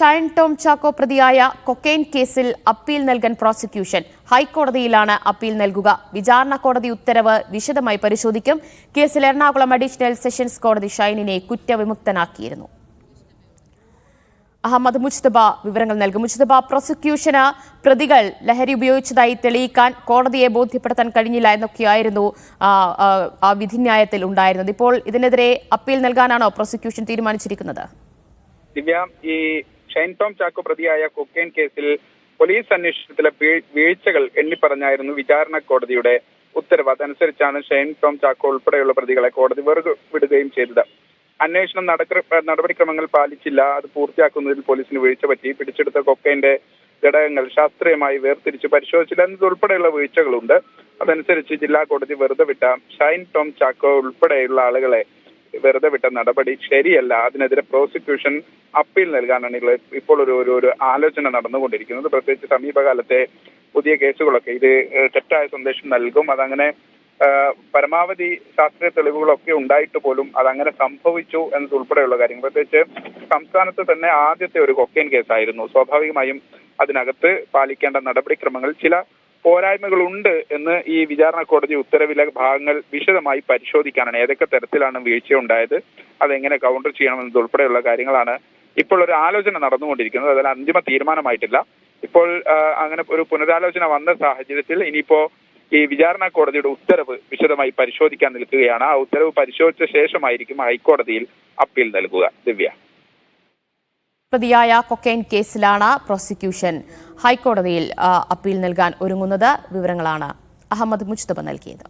ഷൈൻ ടോം ചാക്കോ പ്രതിയായ കൊക്കെയിൻ കേസിൽ അപ്പീൽ നൽകാൻ പ്രോസിക്യൂഷൻ. ഹൈക്കോടതിയിലാണ് അപ്പീൽ നൽകുക. വിചാരണ കോടതി ഉത്തരവ് വിശദമായി പരിശോധിക്കും. കേസിൽ എറണാകുളം അഡീഷണൽ സെഷൻസ് കോടതി ഷൈനിനെ കുറ്റവിമുക്തനാക്കിയിരുന്നു. അഹമ്മദ് മുജ്തബ വിവരങ്ങൾ നൽകും. മുജ്തബ പ്രോസിക്യൂഷന് പ്രതികൾ ലഹരി ഉപയോഗിച്ചതായി തെളിയിക്കാൻ കോടതിയെ ബോധ്യപ്പെടുത്താൻ കഴിഞ്ഞില്ല എന്നൊക്കെയായിരുന്നു ആ, വിധിന്യായത്തിൽ ഉണ്ടായിരുന്നത്. ഇപ്പോൾ ഇതിനെതിരെ അപ്പീൽ നൽകാനാണോ പ്രോസിക്യൂഷൻ തീരുമാനിച്ചിരിക്കുന്നത്? ദിവ്യ ഈ ഷൈൻ ടോം ചാക്കോ പ്രതിയായ കൊക്കെയിൻ കേസിൽ പോലീസ് അന്വേഷണത്തിലെ വീഴ്- വീഴ്ചകൾ എണ്ണിപ്പറഞ്ഞായിരുന്നു വിചാരണ കോടതിയുടെ ഉത്തരവ് അതനുസരിച്ചാണ് ഷൈൻ ടോം ചാക്കോ ഉൾപ്പെടെയുള്ള പ്രതികളെ കോടതി വെറുതെ വിടുകയും ചെയ്തത്. അന്വേഷണം നടപടിക്രമങ്ങൾ പാലിച്ചില്ല. അത് പൂർത്തിയാക്കുന്നതിൽ പോലീസിന് വീഴ്ച പറ്റി. പിടിച്ചെടുത്ത കൊക്കൈന്റെ ഘടകങ്ങൾ ശാസ്ത്രീയമായി വേർതിരിച്ച് പരിശോധിച്ചില്ല എന്നതുൾപ്പെടെയുള്ള വീഴ്ചകളുണ്ട്. അതനുസരിച്ച് ജില്ലാ കോടതി വെറുതെ വിട്ട ഷൈൻ ടോം ചാക്കോ ഉൾപ്പെടെയുള്ള ആളുകളെ വെറുതെ വിട്ട നടപടി ശരിയല്ല. അതിനെതിരെ പ്രോസിക്യൂഷൻ അപ്പീൽ നൽകാനാണ് ഇപ്പോൾ ഒരു ഒരു ഒരു ആലോചന നടന്നുകൊണ്ടിരിക്കുന്നത്. പ്രത്യേകിച്ച് സമീപകാലത്തെ പുതിയ കേസുകളൊക്കെ ഇത് തെറ്റായ സന്ദേശം നൽകും. അതങ്ങനെ പരമാവധി ശാസ്ത്രീയ തെളിവുകളൊക്കെ ഉണ്ടായിട്ട് പോലും അതങ്ങനെ സംഭവിച്ചു എന്നതുൾപ്പെടെയുള്ള കാര്യങ്ങൾ. പ്രത്യേകിച്ച് സംസ്ഥാനത്ത് തന്നെ ആദ്യത്തെ ഒരു കൊക്കൈൻ കേസായിരുന്നു. സ്വാഭാവികമായും അതിനകത്ത് പാലിക്കേണ്ട നടപടിക്രമങ്ങൾ ചില പോരായ്മകളുണ്ട് എന്ന് ഈ വിചാരണ കോടതി ഉത്തരവിലെ ഭാഗങ്ങൾ വിശദമായി പരിശോധിക്കാനാണ്. ഏതൊക്കെ തരത്തിലാണ് വീഴ്ച ഉണ്ടായത് അതെങ്ങനെ കൗണ്ടർ ചെയ്യണമെന്നതുൾപ്പെടെയുള്ള കാര്യങ്ങളാണ് ഇപ്പോൾ ഒരു ആലോചന നടന്നുകൊണ്ടിരിക്കുന്നത്. അതിൽ അന്തിമ തീരുമാനമായിട്ടില്ല. ഇപ്പോൾ അങ്ങനെ ഒരു പുനരാലോചന വന്ന സാഹചര്യത്തിൽ ഇനിയിപ്പോ ഈ വിചാരണ കോടതിയുടെ ഉത്തരവ് വിശദമായി പരിശോധിക്കാൻ നിൽക്കുകയാണ്. ആ ഉത്തരവ് പരിശോധിച്ച ശേഷമായിരിക്കും ഹൈക്കോടതിയിൽ അപ്പീൽ നൽകുക. ദിവ്യ. പ്രതിയായ കൊക്കൈൻ കേസിലാണ് പ്രോസിക്യൂഷൻ. ഹൈക്കോടതിയിൽ അപ്പീൽ നൽകാൻ ഒരുങ്ങുന്നത്. വിവരങ്ങളാണ് അഹമ്മദ് മുജ്തബ നൽകിയത്.